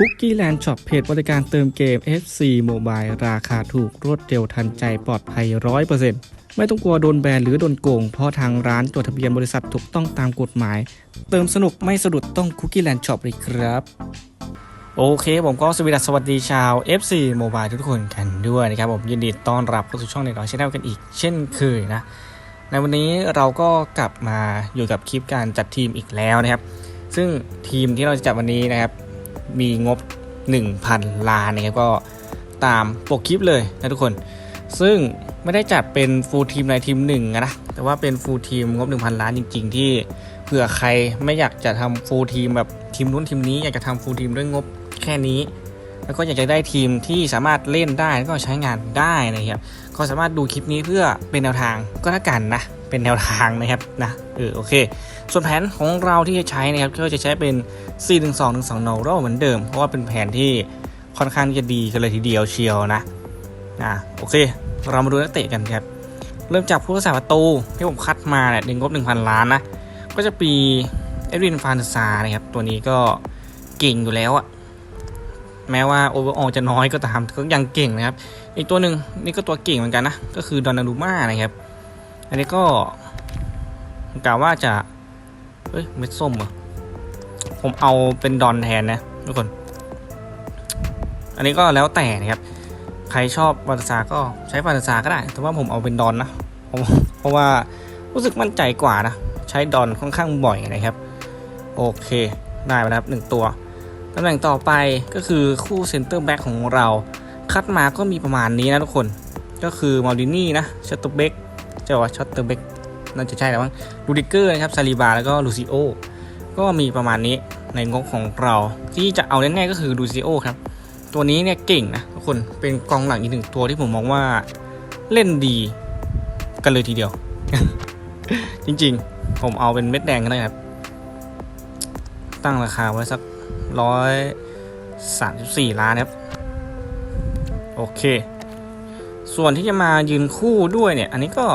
คุกกี้แลนด์ช็อปเพจบริการเติมเกม FC Mobile ราคาถูกรวดเร็วทันใจปลอดภัย 100%ไม่ต้องกลัวโดนแบนหรือโดนโกง เพราะทางร้านจดทะเบียนบริษัทถูกต้องตามกฎหมาย เติมสนุกไม่สะดุดต้องคุกกี้แลนด์ช็อปเลยครับ โอเค ผมก็สวัสดีชาว FC Mobile ทุกคนกันด้วยนะครับผมยินดีต้อนรับเข้าสู่ช่องในร้อยชแนลกันอีก เช่นเคยนะ ในวันนี้เราก็กลับมาอยู่กับคลิปการจัดทีมอีกแล้วนะครับ ซึ่งทีมที่เราจะจัดวันนี้นะครับ มีงบ 1,000 ล้านนะครับก็ตามปกคลิปเลยนะทุกคน ซึ่งไม่ได้จัดเป็นฟูลทีมในทีมหนึ่งนะแต่ว่าเป็นฟูลทีมงบ 1,000 ล้านจริง ๆ ที่เผื่อใครไม่อยากจะทำฟูลทีมแบบทีมนู้นทีมนี้อยากจะทำฟูลทีมด้วยงบแค่นี้ แล้วก็อยากจะได้ทีมที่สามารถเล่นได้แล้วก็ใช้งานได้นะครับก็สามารถดูคลิปนี้เพื่อเป็นแนวทางก็แล้วกันนะ เป็นแนวทางนะครับนะเออโอเค ส่วนแผนของเราที่จะใช้นะครับก็จะใช้เป็น 4 1 2 1 2 n o r เหมือนเดิม เพราะว่าเป็นแผนที่ค่อนข้างจะดีกันเลยทีเดียวเชียวนะอะโอเค เรามาดูนักเตะกันครับ เริ่มจากผู้รักษาประตูที่ผมคัดมาเนี่ยในงบ1,000 ล้านนะก็จะปีเอ็ดวินฟานซานะครับตัวนี้ก็เก่งอยู่แล้วอะแม้ว่าโอเวอร์ออจะน้อยก็ตามก็ยังเก่งนะครับ อีกตัวหนึ่งนี่ก็ตัวเก่งเหมือนกันนะ ก็คือดอนนารูมานะครับ อันนี้ก็กล่าวว่าจะ เฮ้ย เม็ดส้มเหรอ ผมเอาเป็นดอนแทนนะทุกคน อันนี้ก็แล้วแต่นะครับ ใครชอบวาตาซาก็ใช้วาตาซาก็ได้ แต่ว่าผมเอาเป็นดอนนะเพราะว่ารู้สึกมั่นใจกว่านะ ใช้ดอนค่อนข้างบ่อยนะครับ โอเคได้ไปแล้วครับหนึ่งตัวตำแหน่งต่อไปก็คือคู่เซนเตอร์แบ็กของเรา คัดมาก็มีประมาณนี้นะทุกคน ก็คือมาดินี่นะชัตเตอ ร์เบกใช่ว่าชัตเตอร์เบกน่าจะใช่แล้วมั้งลูดิเกอร์นะครับซาลิบาแล้วก็ลูซิโอก็มีประมาณนี้ในงบของเรา ที่จะเอาแน่ๆก็คือลูซิโอครับ ตัวนี้เนี่ยเก่งนะทุกคนเป็นกองหลังอีกหนึ่งตัวที่ผมมองว่าเล่นดีกันเลยทีเดียว จริงๆ ผมเอาเป็นเม็ดแดงก็ได้ครับ ตั้งราคาไว้สักร้อยสามสิบสี่ล้านครับ โอเค ส่วนที่จะมายืนคู่ด้วยเนี่ย อันนี้ก็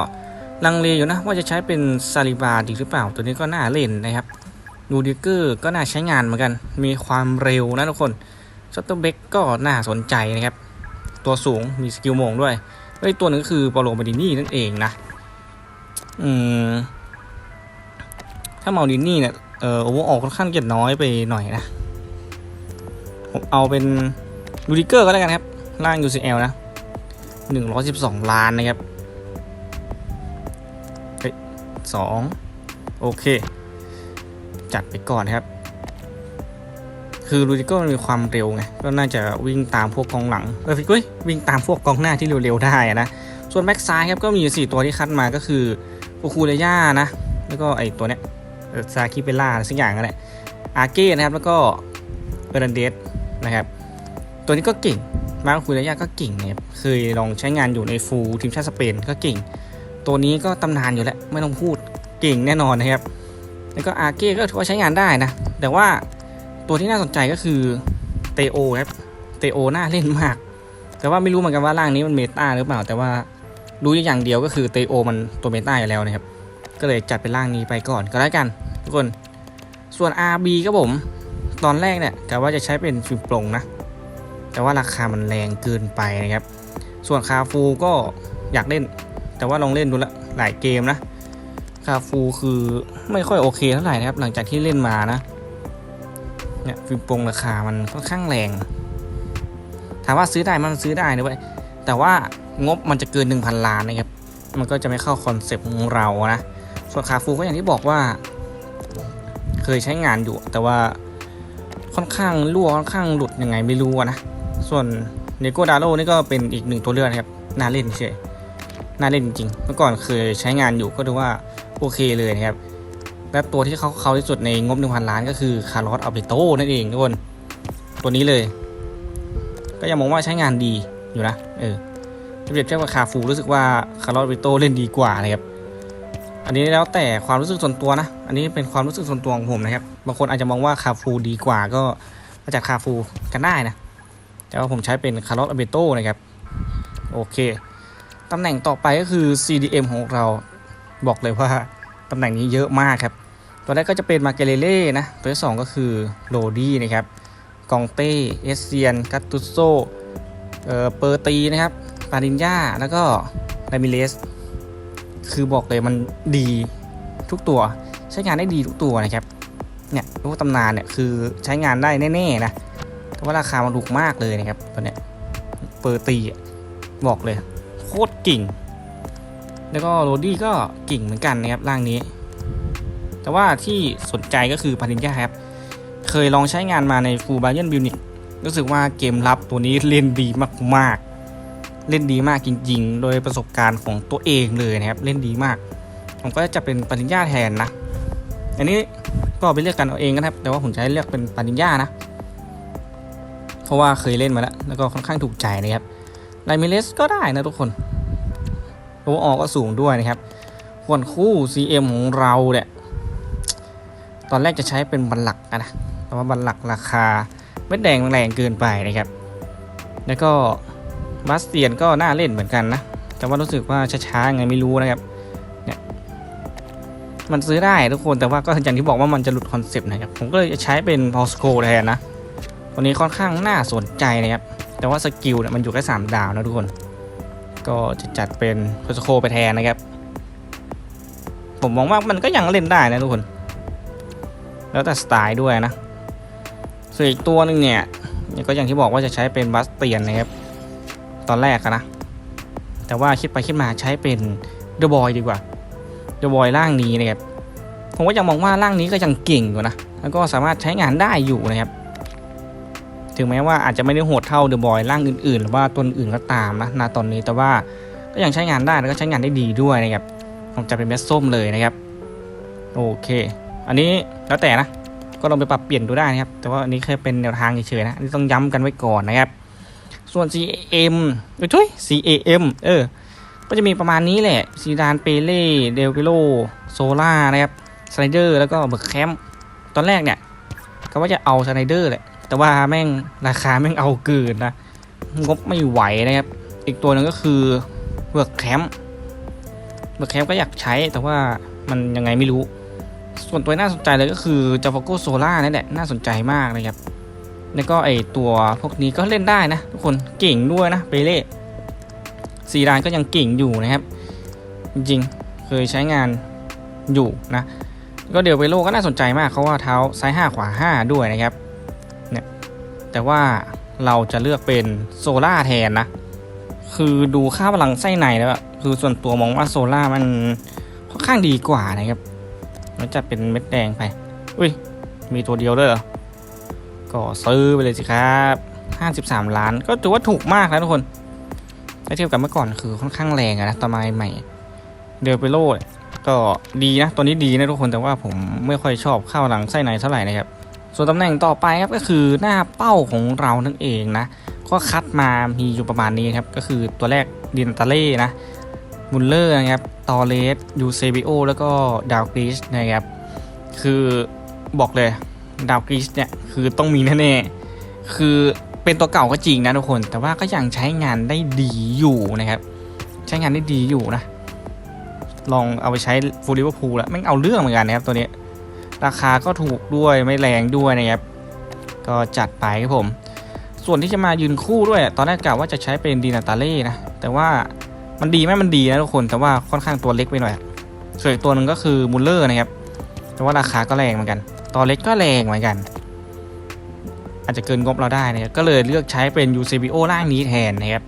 ลังเลอยู่นะ ว่าจะใช้เป็นซาลิบาดีหรือเปล่า ตัวนี้ก็น่าเล่นนะครับนูดิเกอร์ก็น่าใช้งานเหมือนกัน มีความเร็วนะทุกคนชัตเตอร์เบกก็น่าสนใจนะครับ ตัวสูงมีสกิลโมงด้วยเอ้ตัวนึงก็คือปาโลมาดินี่นั่นเองนะ อืม ถ้ามาดินี่เนี่ยเออโอเวอร์ออกค่อนข้างจะน้อยไปหน่อยนะ ผมเอาเป็นนูดิเกอร์ก็แล้วกันครับ ล่าง UCL นะ 112 ล้านนะครับ สองโอเค จัดไปก่อนครับ คือลูดิโก้มันมีความเร็วไง ก็น่าจะวิ่งตามพวกกองหลังเออฟิกเว้ยวิ่งตามพวกกองหน้าที่เร็วๆได้นะ ส่วนแบ็กซ้ายครับก็มีอยู่สี่ตัวที่คัดมาก็คือโอคูเรย่านะ แล้วก็ไอตัวเนี้ยซาคิเปล่าสักอย่างนั่นแหละอาเก้นะครับ แล้วก็เอรันเดสนะครับ ตัวนี้ก็เก่งมาโอคูเรย่าก็เก่งนะครับ เคยลองใช้งานอยู่ในฟูลทีมชาติสเปนก็เก่ง ตัวนี้ก็ตำนานอยู่แล้วไม่ต้องพูดเก่งแน่นอนนะครับ แล้วก็อาเก้ก็ถือว่าใช้งานได้นะ แต่ว่าตัวที่น่าสนใจก็คือเตโอครับเตโอน่าเล่นมาก แต่ว่าไม่รู้เหมือนกันว่าร่างนี้มันเมตาหรือเปล่า แต่ว่ารู้อย่างเดียวก็คือเตโอมันตัวเมตาอยู่แล้วนะครับ ก็เลยจัดเป็นร่างนี้ไปก่อนก็แล้วกัน ทุกคน ส่วน RB ก็ผม ตอนแรกเนี่ยกะว่าจะใช้เป็นฟิล์มโปร่งนะ แต่ว่าราคามันแรงเกินไปนะครับ ส่วนคาฟูก็อยากเล่น แต่ว่าลองเล่นดูละหลายเกมนะคาฟูคือไม่ค่อยโอเคเท่าไหร่นะครับ หลังจากที่เล่นมานะเนี่ยฟิล์มโปรงราคามันค่อนข้างแรง ถามว่าซื้อได้มันซื้อได้นะเว้ยแต่ว่างบมันจะเกิน 1,000 ล้านนะครับ มันก็จะไม่เข้าคอนเซปต์ของเรานะ ส่วนคาฟูก็อย่างที่บอกว่า เคยใช้งานอยู่ แต่ว่าค่อนข้างรั่วค่อนข้างหลุดยังไงไม่รู้นะ ส่วนเนโกดาโ o นี่ก็เป็นอีกหนึ่งตัวเลือกนะครับ น่าเล่นเฉย น่าเล่นจริงๆเมื่อก่อนเคยใช้งานอยู่ก็ดูว่าโอเคเลยนะครับ และตัวที่เขาเขาที่สุดในงบ1,000 ล้านก็คือคาร์ลอสอัลเบโตนั่นเองทุกคนตัวนี้เลย ก็ยังมองว่าใช้งานดีอยู่นะเออเปรียบเทียบกับคาฟูรู้สึกว่าคาร์ลอสอัลเบโตเล่นดีกว่านะครับ อันนี้แล้วแต่ความรู้สึกส่วนตัวนะ อันนี้เป็นความรู้สึกส่วนตัวของผมนะครับ บางคนอาจจะมองว่าคาฟูดีกว่าก็มาจากคาฟูกันได้นะ แต่ว่าผมใช้เป็นคาร์ลอสอัลเบโตนะครับ โอเค ตำแหน่งต่อไปก็คือ CDM ของเราบอกเลยว่าตำแหน่งนี้เยอะมากครับ ตัวแรกก็จะเป็นมาเกเลเล่นะ ตัวที่สองก็คือโรดี้นะครับ กองเต้ เอสเซียน กัตตุโซเอ่อเปอร์ตีนะครับ ปารินยาแล้วก็รามิเลส คือบอกเลยมันดีทุกตัว ใช้งานได้ดีทุกตัวนะครับ เนี่ยพวกตำนานเนี่ยคือใช้งานได้แน่ๆนะ แต่ว่าราคามันถูกมากเลยนะครับตัวเนี้ย เปอร์ตีบอกเลย คตรกิ่ง แล้วก็โรดี้ก็กิ่งเหมือนกันนะครับร่างนี้ แต่ว่าที่สนใจก็คือปารินยาครับ เคยลองใช้งานมาในฟูบา y ย n บิวนิกรู้สึกว่าเกมรับตัวนี้เล่นดีมากๆ เล่นดีมากจริง ๆ โดยประสบการณ์ของตัวเองเลยนะครับ เล่นดีมาก ผมก็จะเป็นปาริญญาแทนนะ อันนี้ก็ไปเลือกกันเอาเองนะครับ แต่ว่าผมจะให้เลือกเป็นปาริญญานะ เพราะว่าเคยเล่นมาแล้ว แล้วก็ค่อนข้างถูกใจนะครับ ไลมิเลสก็ได้นะทุกคนโอออกก็สูงด้วยนะครับส่วนคู่ CM ของเราเนี่ยตอนแรกจะใช้เป็นบันหลักนะแต่ว่าบันหลักราคาเม็ดแดงแรงเกินไปนะครับ แล้วก็บาสเตียนก็น่าเล่นเหมือนกันนะ แต่ว่ารู้สึกว่าช้าๆไงไม่รู้นะครับเนี่ยมันซื้อได้ทุกคนแต่ว่าก็อย่างที่บอกว่ามันจะหลุดคอนเซปต์นะครับ ผมก็เลยจะใช้เป็นพอสโคแทนนะ ตัวนี้ค่อนข้างน่าสนใจนะครับ แต่ว่าสกิลเนี่ยมันอยู่แค่3ดาวนะทุกคน ก็จะจัดเป็นพอสโคไปแทนนะครับ ผมมองว่ามันก็ยังเล่นได้นะทุกคน แล้วแต่สไตล์ด้วยนะ ส่วนอีกตัวหนึ่งเนี่ยก็อย่างที่บอกว่าจะใช้เป็นบัสเตียนนะครับ ตอนแรกนะ แต่ว่าคิดไปคิดมาใช้เป็นเดอะบอยดีกว่าเดอะบอยร่างนี้นะครับผมก็ยังมองว่าร่างนี้ก็ยังเก่งอยู่นะ แล้วก็สามารถใช้งานได้อยู่นะครับ ถึงแม้ว่าอาจจะไม่ได้โหดเท่าเดอะบอยร่างอื่นๆ หรือว่าตัวอื่นก็ตามนะณตอนนี้แต่ว่าก็ยังใช้งานได้แล้วก็ใช้งานได้ดีด้วยนะครับผมจะเป็นเม็ดส้มเลยนะครับโอเค อันนี้แล้วแต่นะก็ลองไปปรับเปลี่ยนดูได้นะครับ แต่ว่าอันนี้แค่เป็นแนวทางเฉยๆนะนนี้ต้องย้ำกันไว้ก่อนนะครับ ส่วน CAM เอ้ยทุย CAM เออ ก็จะมีประมาณนี้แหละซีดานเปเล่เดลเปโลโซล่านะครับสไนเดอร์แล้วก็เบิร์กแคมป์ตอนแรกเนี่ยก็ว่าจะเอาสไนเดอร์แหละ แต่ว่าแม่งราคาแม่งเอาเกินนะ งบไม่ไหวนะครับ อีกตัวหนึ่งก็คือเบิร์กแคมป์เบิร์กแคมป์ก็อยากใช้แต่ว่ามันยังไงไม่รู้ ส่วนตัวน่าสนใจเลยก็คือจา v โกโซล่านั่นแหละน่าสนใจมากนะครับ แล้วก็ไอตัวพวกนี้ก็เล่นได้นะ ทุกคนเก่งด้วยนะเปเล่ซีดานก็ยังเก่งอยู่นะครับ จริงๆเคยใช้งานอยู่นะ ก็เดี๋ยวเปโลก็น่าสนใจมากเขาว่าเท้าซ้าย 5 ขวา 5 ด้วยนะครับ แต่ว่าเราจะเลือกเป็นโซล่าแทนนะ คือดูค่าพลังไส้ในแล้วคือส่วนตัวมองว่าโซล่ามันค่อนข้างดีกว่านะครับแล้วจะเป็นเม็ดแดงไป อุ้ย มีตัวเดียวด้วยเหรอ ก็ซื้อไปเลยสิครับ 53 ล้าน ก็ถือว่าถูกมากนะทุกคนถ้าเทียบกับเมื่อก่อนคือค่อนข้างแรงนะต่อมาใหม่ เดลเปโล่ก็ดีนะ ตัวนี้ดีนะทุกคน แต่ว่าผมไม่ค่อยชอบข้าวหลังไส้ในเท่าไหร่นะครับ ส่วนตำแหน่งต่อไปครับก็คือหน้าเป้าของเรานั่นเองนะ ก็คัดมามีอยู่ประมาณนี้ครับ ก็คือตัวแรกดินตาเล่นะมุลเลอร์นะครับตอเลสยูเซบิโอแล้วก็ดาวกรีชนะครับ คือบอกเลยดาวกรีชเนี่ยคือต้องมีแน่ๆคือเป็นตัวเก่าก็จริงนะทุกคน แต่ว่าก็ยังใช้งานได้ดีอยู่นะครับ ใช้งานได้ดีอยู่นะ ลองเอาไปใช้ฟูลิเวอร์พูลแล้วแม่งเอาเรื่องเหมือนกันนะครับตัวนี้ ราคาก็ถูกด้วยไม่แรงด้วยนะครับ ก็จัดไปครับผม ส่วนที่จะมายืนคู่ด้วย ตอนแรกกะว่าจะใช้เป็นดีนาตาเล่นะ แต่ว่ามันดีไหมมันดีนะทุกคน แต่ว่าค่อนข้างตัวเล็กไปหน่อยส่วนอีกตัวหนึ่งก็คือมูลเลอร์นะครับ แต่ว่าราคาก็แรงเหมือนกัน ตัวเล็กก็แรงเหมือนกัน อาจจะเกินงบเราได้นะครับ ก็เลยเลือกใช้เป็น UCBO ร่างนี้แทนนะครับ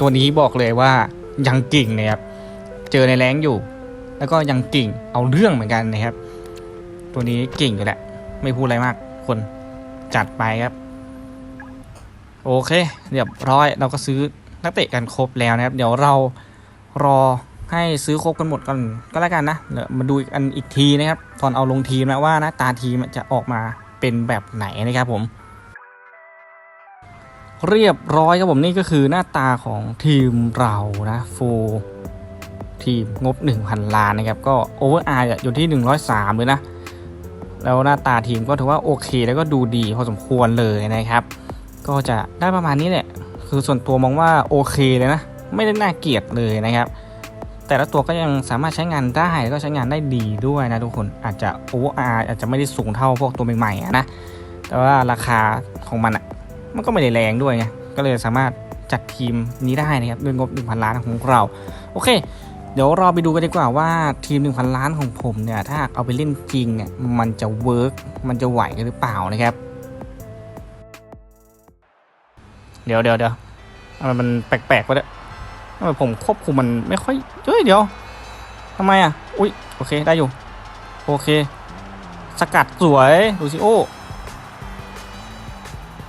ตัวนี้บอกเลยว่ายังกิ่งนะครับ เจอในแรงอยู่ แล้วก็ยังกิ่งเอาเรื่องเหมือนกันนะครับ ตัวนี้เก่งอยู่แหละ ไม่พูดอะไรมาก คนจัดไปครับ โอเค เรียบร้อยเราก็ซื้อนักเตะกันครบแล้วนะครับ เดี๋ยวเรารอให้ซื้อครบกันหมดก่อนก็แล้วกันนะเดี๋ยวมาดูอีกอันอีกทีนะครับ ตอนเอาลงทีมนะว่าหนะตาทีมจะออกมาเป็นแบบไหนนะครับผมเรียบร้อยครับผมนี่ก็คือหน้าตาของทีมเรานะฟูทีมงบ 1,000 ล้านนะครับ ก็โอเวอร์อาร์อยู่ที่ 103เลยนะ แล้วหน้าตาทีมก็ถือว่าโอเค แล้วก็ดูดีพอสมควรเลยนะครับ ก็จะได้ประมาณนี้แหละ คือส่วนตัวมองว่าโอเคเลยนะ ไม่ได้น่าเกลียดเลยนะครับ แต่ละตัวก็ยังสามารถใช้งานได้ก็ใช้งานได้ดีด้วยนะทุกคน อาจจะ OR อาจจะไม่ได้สูงเท่าพวกตัวใหม่ๆนะ แต่ว่าราคาของมันอะ มันก็ไม่ได้แรงด้วยไง ก็เลยสามารถจัดทีมนี้ได้นะครับด้วยงบ 1,000 ล้านของเรา โอเค เดี๋ยวเราไปดูกันดีกว่าว่าทีม 1,000 ล้านของผมเนี่ย ถ้าเอาไปเล่นจริงเนี่ยมันจะเวิร์กมันจะไหวหรือเปล่านะครับ เดี๋ยวเดี๋ยวเดี๋ยวทำไมมันแปลกๆวะเนี่ยทำไมผมควบคุมมันไม่ค่อยเฮ้ยเดี๋ยวทำไมอะ อุ้ยโอเคได้อยู่ โอเค สกัดสวยลูซิโอ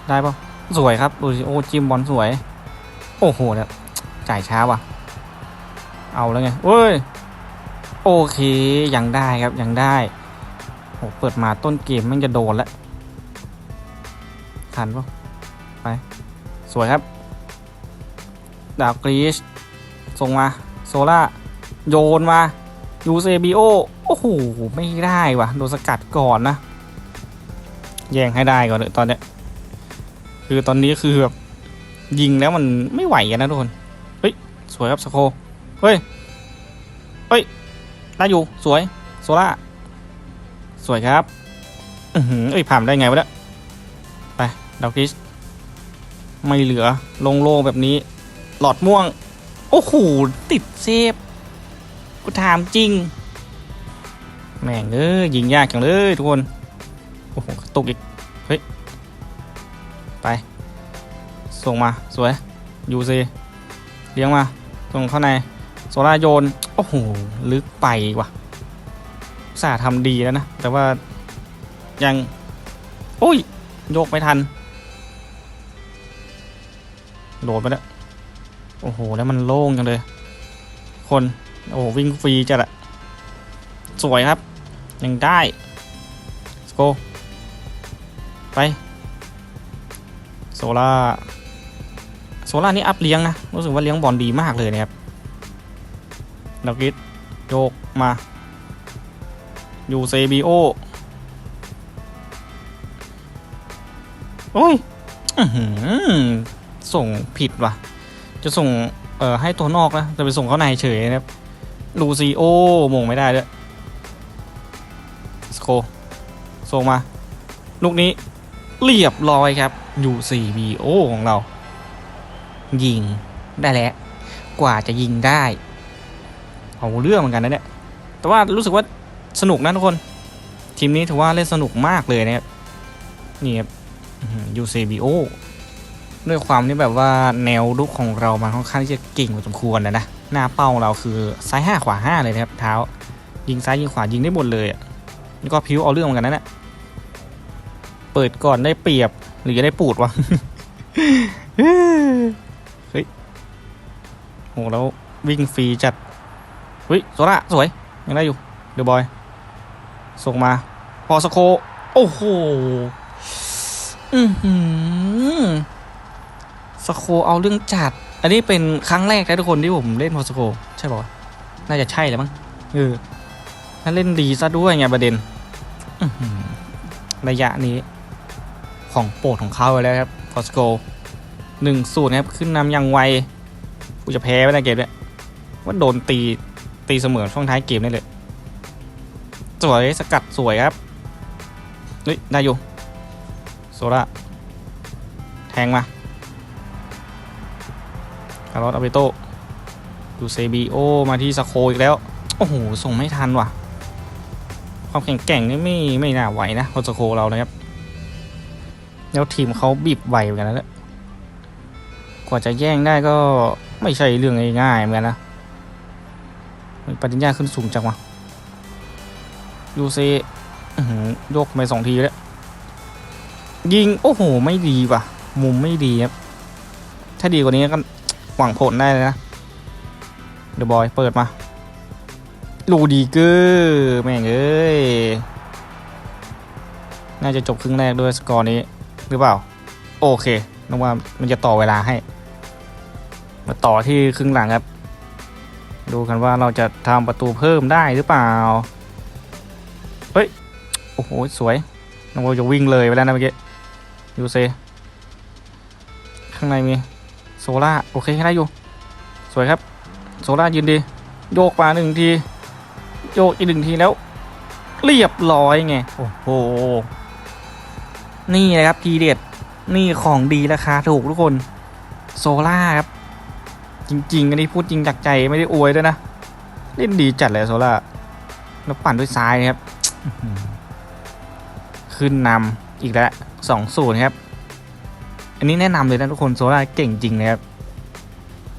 ได้ปะสวยครับลูซิโอจิมบอลสวย โอ้โหเนี่ยจ่ายช้าว่ะ เอาแล้วไงเว้ย โอเคยังได้ครับยังได้โหเปิดมาต้นเกมมันจะโดนแล้วทันปะไป สวยครับ ดาวกรีชส่งมา โซล่า โยนมา ยูเซบิโอ โอ้โห ไม่ได้ว่ะโดนสกัดก่อนนะ แย่งให้ได้ก่อนเลยตอนเนี้ย คือตอนนี้คือแบบยิงแล้วมันไม่ไหวกันนะทุกคน เฮ้ย สวยครับสโค เฮ้ย เฮ้ย ได้อยู่ สวย โซล่า สวยครับ อือหือเอ้ย ผ่านได้ไงวะเนี่ยไปดาวกริชไม่เหลือ ลงโล่งแบบนี้ หลอดม่วง โอ้โห ติดเซฟ กูถามจริง แม่งเอ้ยยิงยากจังเลยทุกคน โอ้โหตกอีก เฮ้ย ไป ส่งมา สวยยูซีเลี้ยงมา ส่งเข้าใน โซล่าโยน โอ้โห ลึกไปว่ะสาห์ทำดีแล้วนะ แต่ว่ายัง โอ้ย โยกไม่ทัน โหลดไปแล้ว โอ้โห แล้วมันโล่งจังเลย คน โอ้โวิ่งฟรีจัดอะสวยครับ ยังได้สโกไป โซล่า โซล่านี่อัพเลี้ยงนะ รู้สึกว่าเลี้ยงบอลดีมากเลยนะครับ ดาวกิดโยกมายูเซบิโอโอ้ยส่งผิดว่ะ จะส่ง เอ่อ ให้ตัวนอกนะ จะไปส่งเข้าในเฉยนะครับลูซิโอมงไม่ได้ด้วยสโคส่งมา ลูกนี้เรียบร้อยครับ U4BO ของเรา ยิงได้แล้ว กว่าจะยิงได้ เอาเรื่องเหมือนกันนะเนี่ย แต่ว่ารู้สึกว่าสนุกนะทุกคน ทีมนี้ถือว่าเล่นสนุกมากเลยนะครับ นี่ครับอื้อหือด้วยความที่แบบว่าแนวลุกของเรามันค่อนข้างที่จะเก่งพอสมควรนะนะ หน้าเป้าเราคือซ้ายห้าขวาห้าเลยนะครับ เท้า ยิงซ้ายยิงขวายิงได้หมดเลยอะนี่ก็พิ้วเอาเรื่องเหมือนกันนะเนี่ยเปิดก่อนได้เปรียบหรือจะได้ปูดวะเฮ้ยโหแล้ววิ่งฟรีจัด เฮ้ยโซล่าสวยยังได้อยู่เดอบอย ส่งมา พอสโค โอ้โหอือหือสโคเอาเรื่องจัด อันนี้เป็นครั้งแรกนะทุกคนที่ผมเล่นพอสโค ใช่ป่ะน่าจะใช่แหล้วมั้งเออถ้าเล่นดีซะด้วยไงประเด็นระยะนี้ ของโปรดของเขาไปแล้วครับพอสโกหนึ่งสูตรนะครับ ขึ้นนำยังไว กูจะแพ้ไปในเกมเนี่ยว่าโดนตี ตีเสมอช่วงท้ายเกมนี่เลย สวยสกัดสวยครับเฮ้ยได้อยู่โซล่าแทงมาคาร์ลอสอาเบโตดูเซบีโอมาที่สโคอีกแล้ว โอ้โห ส่งไม่ทันว่ะ ความแข็งแกร่งนี่ไม่ไม่น่าไหวนะพอสโคเรานะครับ แล้วทีมเขาบีบไหวเหมือนกันนะเนี่ยกว่าจะแย่งได้ก็ไม่ใช่เรื่องง่ายๆเหมือนกันนะ ปฏิญญาขึ้นสูงจังวะยูเซอื้อหือยกไปสองทีแล้ว ยิง โอ้โห ไม่ดีว่ะ มุมไม่ดีครับ ถ้าดีกว่านี้ก็หวังผลได้เลยนะ เดอะบอย เปิดมา ลูดีเกอร์แม่งเอ้ย น่าจะจบครึ่งแรกด้วยสกอร์นี้หรือเปล่า โอเคนึกว่ามันจะต่อเวลาให้ มาต่อที่ครึ่งหลังครับ ดูกันว่าเราจะทำประตูเพิ่มได้หรือเปล่า เฮ้ย โอ้โห สวยน้องโบจะวิ่งเลยไปแล้วนะเมื่อกี้ยูเซข้างในมีโซล่าโอเคได้อยู่ สวยครับ โซล่ายืนดี โยกมาหนึ่งที โยกอีกหนึ่งทีแล้ว เรียบร้อยไง โอ้โห นี่นะครับทีเด็ด นี่ของดีราคาถูกทุกคน โซล่าครับ จริง ๆ อันนี้พูดจริงจากใจไม่ได้อวยด้วยนะ เล่นดีจัดเลยโซล่าแล้วปั่นด้วยซ้ายนะครับ ขึ้นนำอีกแล้วสองศูนย์ครับ อันนี้แนะนำเลยนะทุกคนโซล่าเก่งจริงนะครับ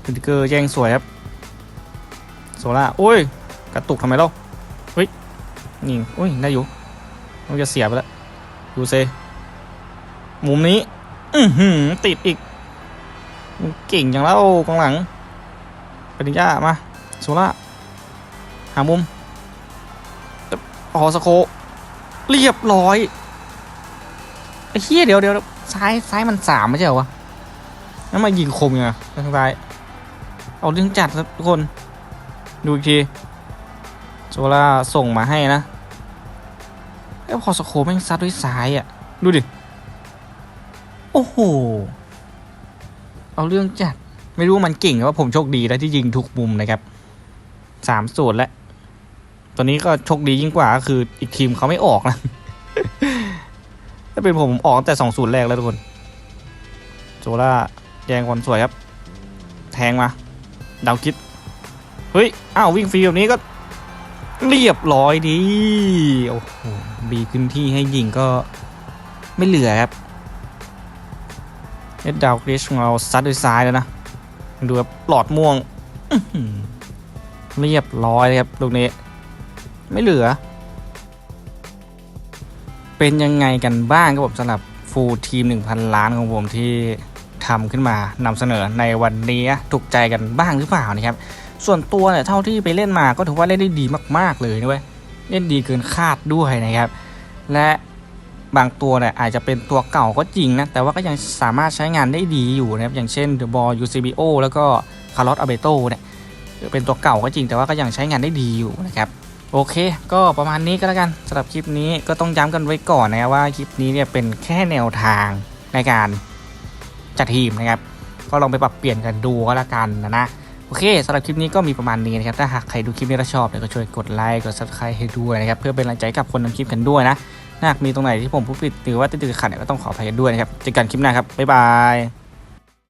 สติกเกอร์แย่งสวยครับ โซล่าโอ้ย กระตุกทำไมเล่าเฮ้ยนี่โอ้ยได้อยู่มันจะเสียไปแล้วดูเซมุมนี้ อือหือติดอีกมึงเก่งอย่างแล้วกองหลัง ปริญญามาโซล่าหามุมออสโค เรียบร้อยไอ้เฮียเดี๋ยวเดี๋ยวซ้ายซ้ายมันสามไม่ใช่เหรอวะแล้วมายิงคมยังไงทางซ้ายเอาเรื่องจัดครับทุกคน ดูอีกทีโซล่าส่งมาให้นะแล้วพอสโคแม่งซัดด้วยซ้ายอะ ดูดิ โอ้โห เอาเรื่องจัด ไม่รู้มันเก่งว่าผมโชคดีแล้วที่ยิงทุกมุมนะครับสามสูตรแล้วตัวนี้ก็โชคดียิ่งกว่าก็คืออีกทีมเขาไม่ออกนะถ้าเป็นผมผมออกตั้งแต่สองศูนย์แรกแล้วทุกคนโซล่าแยงคนสวยครับ แทงมาดาวคิด เฮ้ย อ้าววิ่งฟรีแบบนี้ก็ เรียบร้อยดีโอ้โหบีขึ้นที่ให้ยิงก็ไม่เหลือครับเอ็ดดาวคริชของเราซัดด้วยซ้ายแล้วนะ ดูแบบหลอดม่วงเรียบร้อยเลยครับลูกนี้ ไม่เหลือ เป็นยังไงกันบ้างครับผมสำหรับฟูลทีม 1,000 ล้านของผมที่ทำขึ้นมานำเสนอในวันนี้ถูกใจกันบ้างหรือเปล่านะครับ ส่วนตัวเนี่ยเท่าที่ไปเล่นมาก็ถือว่าเล่นได้ดีมาก ๆ เลยนะเว้ยเล่นดีเกินคาดด้วยนะครับ และ บางตัวเนี่ยอาจจะเป็นตัวเก่าก็จริงนะ แต่ว่าก็ยังสามารถใช้งานได้ดีอยู่นะครับ อย่างเช่น The Ball UCBO แล้วก็ Carlos Alberto เนี่ยเป็นตัวเก่าก็จริงแต่ว่าก็ยังใช้งานได้ดีอยู่นะครับโอเค ก็ประมาณนี้ก็แล้วกันสำหรับคลิปนี้ก็ต้องย้ำกันไว้ก่อนนะว่าคลิปนี้เนี่ยเป็นแค่แนวทางในการจัดทีมนะครับ ก็ลองไปปรับเปลี่ยนกันดูก็แล้วกันนะนะโอเคสำหรับคลิปนี้ก็มีประมาณนี้นะครับ ถ้าหากใครดูคลิปนี้แล้วชอบเนี่ยก็ช่วยกดไลค์กด subscribe ให้ด้วยนะครับ เพื่อเป็นกำลังใจกับคนทำคลิปกันด้วยนะ หากมีตรงไหนที่ผมพูดผิดหรือว่าติดขัดเนี่ยก็ต้องขออภัยกันด้วยนะครับเจอกันคลิปหน้าครับบ๊ายบาย